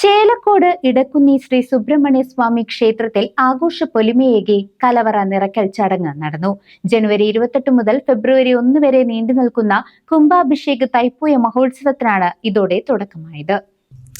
Chelakode Idakkunni Sree Subrahmanya Swami ക്ഷേത്രത്തിൽ ആഘോഷ പൊലിമയേകി കലവറ നിറക്കൽ ചടങ്ങ് നടന്നു. ജനുവരി ഇരുപത്തെട്ട് മുതൽ ഫെബ്രുവരി ഒന്ന് വരെ നീണ്ടു നിൽക്കുന്ന കുംഭാഭിഷേക് തൈപ്പൂയ മഹോത്സവത്തിനാണ് ഇതോടെ തുടക്കമായത്.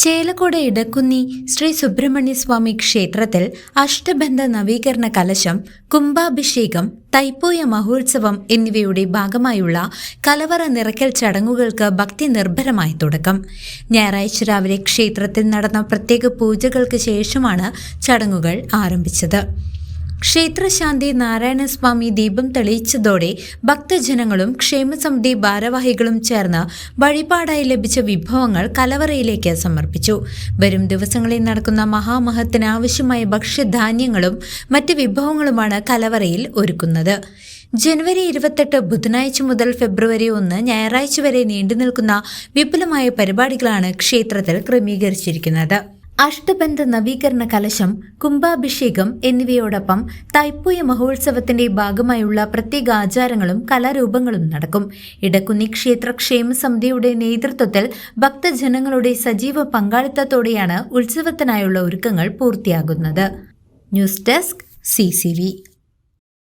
ചേലക്കോട് ഇടക്കുന്നി ശ്രീ സുബ്രഹ്മണ്യസ്വാമി ക്ഷേത്രത്തിൽ അഷ്ടബന്ധ നവീകരണ കലശം കുംഭാഭിഷേകം തൈപ്പൂയ മഹോത്സവം എന്നിവയുടെ ഭാഗമായുള്ള കലവറ നിറയ്ക്കൽ ചടങ്ങുകൾക്ക് ഭക്തി നിർഭരമായി തുടക്കം. ഞായറാഴ്ച രാവിലെ ക്ഷേത്രത്തിൽ നടന്ന പ്രത്യേക പൂജകൾക്ക് ശേഷമാണ് ചടങ്ങുകൾ ആരംഭിച്ചത്. ക്ഷേത്രശാന്തി നാരായണസ്വാമി ദീപം തെളിയിച്ചതോടെ ഭക്തജനങ്ങളും ക്ഷേമസമിതി ഭാരവാഹികളും ചേർന്ന് വഴിപാടായി ലഭിച്ച വിഭവങ്ങൾ കലവറയിലേക്ക് സമർപ്പിച്ചു. വരും ദിവസങ്ങളിൽ നടക്കുന്ന മഹാമഹത്തിന് ആവശ്യമായ ഭക്ഷ്യധാന്യങ്ങളും മറ്റ് വിഭവങ്ങളുമാണ് കലവറയിൽ ഒരുക്കുന്നത്. ജനുവരി ഇരുപത്തെട്ട് ബുധനാഴ്ച മുതൽ ഫെബ്രുവരി ഒന്ന് ഞായറാഴ്ച വരെ നീണ്ടുനിൽക്കുന്ന വിപുലമായ പരിപാടികളാണ് ക്ഷേത്രത്തിൽ ക്രമീകരിച്ചിരിക്കുന്നത്. അഷ്ടബന്ധ നവീകരണ കലശം കുംഭാഭിഷേകം എന്നിവയോടൊപ്പം തൈപ്പൂയ മഹോത്സവത്തിന്റെ ഭാഗമായുള്ള പ്രത്യേക ആചാരങ്ങളും കലാരൂപങ്ങളും നടക്കും. ഇടക്കുന്നി ക്ഷേത്ര ക്ഷേമ സമിതിയുടെ നേതൃത്വത്തിൽ ഭക്തജനങ്ങളുടെ സജീവ പങ്കാളിത്തത്തോടെയാണ് ഉത്സവത്തിനായുള്ള ഒരുക്കങ്ങൾ പൂർത്തിയാകുന്നത്. News desk C